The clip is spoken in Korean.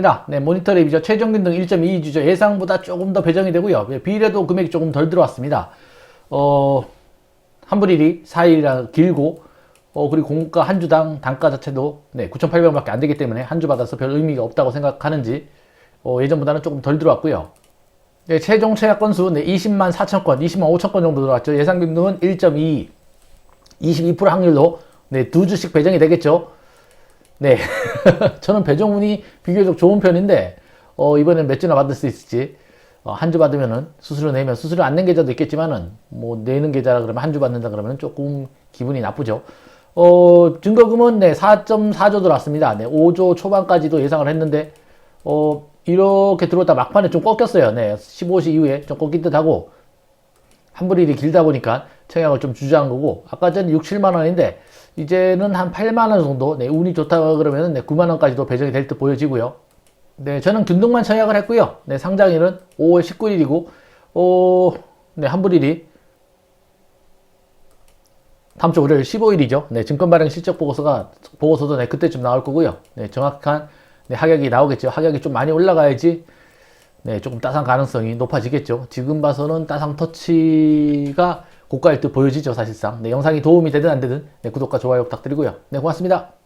감사합니다. 네, 모니터 레비죠. 최종 균등 1.22주죠. 예상보다 조금 더 배정이 되고요. 예, 비례도 금액이 조금 덜 들어왔습니다. 어, 환불일이 4일이라 길고, 어, 그리고 공가 한 주당 단가 자체도 네, 9,800원밖에 안 되기 때문에 한 주 받아서 별 의미가 없다고 생각하는지, 어, 예전보다는 조금 덜 들어왔고요. 네, 최종 체약 건수 네, 20만 4천 건, 20만 5천 건 정도 들어왔죠. 예상 균등은 1.22, 22% 확률로 네, 두 주씩 배정이 되겠죠. 네. 저는 배정운이 비교적 좋은 편인데, 어, 이번엔 몇 주나 받을 수 있을지, 어, 한 주 받으면은 수수료 내면, 수수료 안 낸 계좌도 있겠지만은, 뭐, 내는 계좌라 그러면 한 주 받는다 그러면 조금 기분이 나쁘죠. 어, 증거금은 네, 4.4조 들어왔습니다. 네, 5조 초반까지도 예상을 했는데, 어, 이렇게 들어왔다 막판에 좀 꺾였어요. 네, 15시 이후에 좀 꺾인 듯 하고, 환불일이 길다 보니까 청약을 좀 주저한 거고 아까 전에 6, 7만 원인데 이제는 한 8만 원 정도 네, 운이 좋다 그러면 네, 9만 원까지도 배정이 될 듯 보여지고요. 네, 저는 균등만 청약을 했고요. 네, 상장일은 5월 19일이고 어, 네, 환불일이 다음 주 월요일 15일이죠. 네, 증권 발행 실적 보고서가 보고서도 네, 그때쯤 나올 거고요. 네, 정확한 네, 하격이 나오겠죠. 하격이 좀 많이 올라가야지 네, 조금 따상 가능성이 높아지겠죠. 지금 봐서는 따상 터치가 고가일 듯 보여지죠, 사실상. 네, 영상이 도움이 되든 안 되든 네, 구독과 좋아요 부탁드리고요. 네, 고맙습니다.